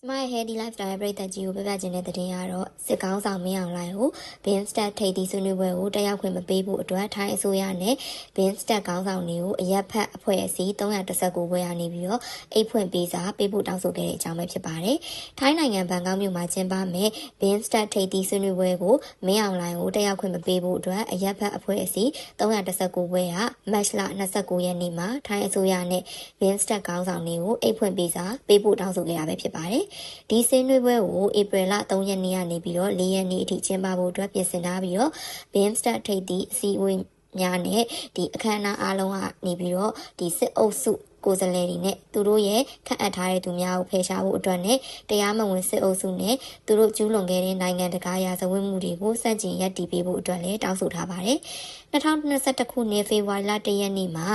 ကျမရဲ့ Healthy Lifestyle ပရိသတ်ကြီးကိုပြပြခြင်းတဲ့သတင်းကတော့စစ်ကောင်းဆောင်မင်းအောင်လှိုင်ကို Bin Stat ထိပ်သီးဆွေးနွေးပွဲကိုတက်ရောက်ခွင့်မပေးဖို့အတွက်ထိုင်းအစိုးရနဲ့ Bin Stat ကောင်းဆောင်တွေကိုအရက်ဖက်အဖွဲ့အစည်း319ဘွဲရနေပြီးတော့အိတ်ဖွင့်ပေးစာပေးဖို့တောင်းဆိုခဲ့တဲ့အကြောင်းပဲဖြစ်ပါတယ်။ထိုင်းနိုင်ငံဘန်ကောက်မြို့မှာကျင်းပမဲ့ Bin Stat ထိပ်သီးဆွေးနွေးပွဲကိုမင်းအောင်လှိုင်ကိုတက်ရောက်ခွင့်မပေးဖို့အတွက်အရက်ဖက်အဖွဲ့အစည်း319ဘွဲကမတ်လ29ရက်နေ့မှာထိုင်းအစိုးရနဲ့ Bin Stat ကောင်းဆောင်တွေကိုအိတ်ဖွင့်ပေးစာပေးဖို့တောင်းဆိုခဲ့တာပဲဖြစ်ပါတယ်။ဒီစင်းနွေးပွဲကိုဧပြီလ3ရက်နေ့ကနေပြီးတော့4ရက်နေ့အထိကျင်းပဖို့အတွက်ပြင်ဆင်ထားပြီးတော့ Bimstat ထိပ်သီးအစည်းအဝေးများနဲ့ဒီအခမ်းအနားအားလုံးကနေပြီးတော့ဒီစစ်အုပ်စု ကိုယ်စားလှယ်တွေနဲ့သူတို့ရဲ့ခန့်အပ်ထားတဲ့သူများကိုဖယ်ရှားဖို့အတွက်နဲ့တရားမဝင်စစ်အုပ်စုနဲ့သူတို့ကျူးလွန်ခဲ့တဲ့နိုင်ငံတကာရာဇဝတ်မှုတွေကိုစန့်ကျင်ရပ်တည်ပေးဖို့အတွက်လည်းတောင်းဆိုထားပါတယ်။2021ခုနှစ်ဖေဖော်ဝါရီလ1ရက်နေ့မှာ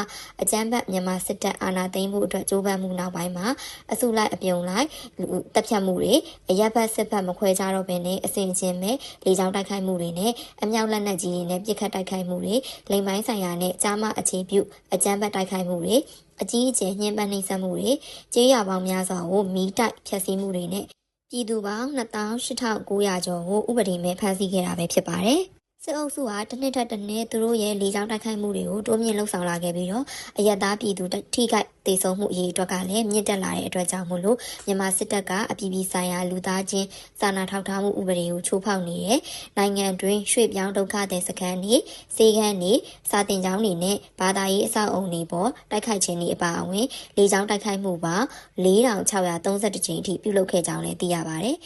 အကြမ်းဖက်မြန်မာစစ်တပ်အာဏာသိမ်းမှုအတွက်ကြိုးပမ်းမှုနောက်ပိုင်းမှာအစုလိုက်အပြုံလိုက်တပ်ဖြတ်မှုတွေအရက်ဘတ်စစ်ဘတ်မခွဲကြတော့ဘဲနဲ့အစဉ်ချင်းပဲလေကြောင်းတိုက်ခိုက်မှုတွေနဲ့အမြောက်လက်နက်ကြီးတွေနဲ့ပစ်ခတ်တိုက်ခိုက်မှုတွေလိမ်ပိုင်းဆိုင်ရာနဲ့ကြားမအခြေပြုအကြမ်းဖက်တိုက်ခိုက်မှုတွေအကြီးအကျယ်ညှဉ်းပန်းနှိပ်စက်မှုတွေကြေးရပေါင်းများစွာကိုမီးတိုက်ဖျက်ဆီးမှုတွေနဲ့ပြည်သူပေါင်း28,900ကျော်ကိုဥပဒေမဲ့ဖမ်းဆီးခဲ့တာပဲဖြစ်ပါတယ်။ စစ်အုပ်စုဟာတစ်နှစ်ထက်တစ်နှစ်သူတို့ရဲ့လေကြောင်းတိုက်ခိုက်မှုတွေကိုတိုးမြင့်လှုပ်ဆောင်လာခဲ့ပြီးတော့အယက်သားပြည်သူထိခိုက်ဒေဆုံးမှုအရေးအတွက်ကလည်းမြင့်တက်လာတဲ့အတွက်ကြောင့်မို့လို့မြန်မာစစ်တပ်ကအပြည်ပြည်ဆိုင်ရာလူသားချင်းစာနာထောက်ထားမှုဥပဒေကိုချိုးဖောက်နေတယ်။နိုင်ငံတွင်းရွှေ့ပြောင်းဒုက္ခသည်စခန်းတွေ၊စေခန်းတွေ၊စာတင်ကျောင်းတွေနဲ့ဘာသာရေးအဆောက်အုံတွေပေါ်တိုက်ခိုက်ခြင်းတွေအပါအဝင်လေကြောင်းတိုက်ခိုက်မှုပါ4632ကြိမ်အထိပြုလုပ်ခဲ့ကြောင်းလည်းသိရပါတယ်။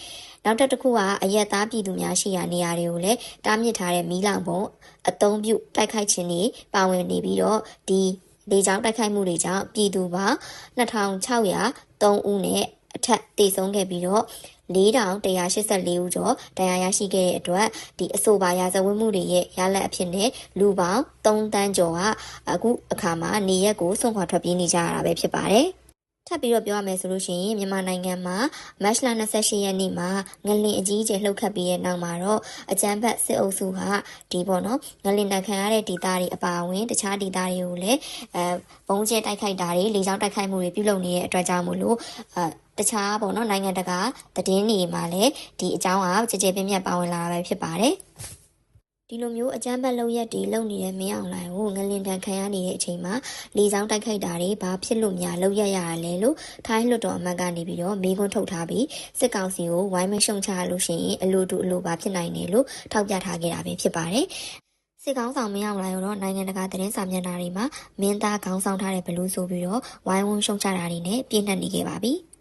နောက်တစ်ခုကအရက်သားပြည်သူများရှိရာနေရာတွေကိုလည်းတားမြစ်ထားတဲ့မီးလောင်ပုံအသုံးပြုတိုက်ခိုက်ခြင်းတွေပါဝင်နေပြီးတော့ဒီလေကြောင်းတိုက်ခိုက်မှုတွေကြောင့်ပြည်သူပေါင်း2603ဦးနဲ့အထက်တည်ဆုံးခဲ့ပြီးတော့4184ဦးကျော်တရားရရှိခဲ့တဲ့အတွက်ဒီအဆိုပါရာဇဝတ်မှုတွေရဲ့ရလဒ်အဖြစ်နဲ့လူပေါင်း3တန်းကျော်ကအခုအခါမှာနေရက်ကိုဆုံးခွာထွက်ပြေးနေကြရတာပဲဖြစ်ပါတယ်။ ထပ်ပြီးတော့ပြောရမယ်ဆိုလို့ရှိရင်မြန်မာနိုင်ငံမှာမတ်လ28ရက်နေ့မှာငလင်အကြီးအကျယ်လှုပ်ခတ်ပြီးတဲ့နောက်မှာတော့အကြမ်းဖက်စစ်အုပ်စုကဒီပေါ့နော်ငလင်တန်ခံရတဲ့ဒေသတွေအပါအဝင်တခြားဒေသတွေကိုလည်းအဲဘုံကျဲတိုက်ခိုက်တာတွေလေကြောင်းတိုက်ခိုက်မှုတွေပြုလုပ်နေတဲ့အတွက်ကြောင့်မို့လို့အဲတခြားပေါ့နော်နိုင်ငံတကာသတင်းတွေမှာလည်းဒီအကြောင်းကကြည်ကြဲပြင်းပြပါဝင်လာတာပဲဖြစ်ပါတယ် ဒီလိုမျိုးအကြမ်းဖက်လုပ်ရက်တွေလုပ်နေတဲ့မင်းအောင်လှိုင်ကိုငလင်တန်ခံရနေတဲ့အချိန်မှာလေဆောင်တိုက်ခိုက်တာတွေဘာဖြစ်လို့များလုပ်ရက်ရရလဲလို့ထိုင်းလွှတ်တော်အမတ်ကနေပြီးတော့မေးခွန်းထုတ်ထားပြီးစစ်ကောင်စီကိုဝိုင်းမရှုံချလို့ရှိရင်အလိုတူအလိုပါဖြစ်နိုင်တယ်လို့ထောက်ပြထားခဲ့တာပဲဖြစ်ပါတယ်စစ်ကောင်းဆောင်မင်းအောင်လှိုင်ရောနိုင်ငံတကာသတင်းစာမျက်နှာတွေမှာမင်းသားခေါင်းဆောင်ထားတဲ့ဘလူးဆိုပြီးတော့ဝိုင်းဝန်းရှုံချတာတွေနဲ့ပြင်းထန်နေခဲ့ပါပြီ။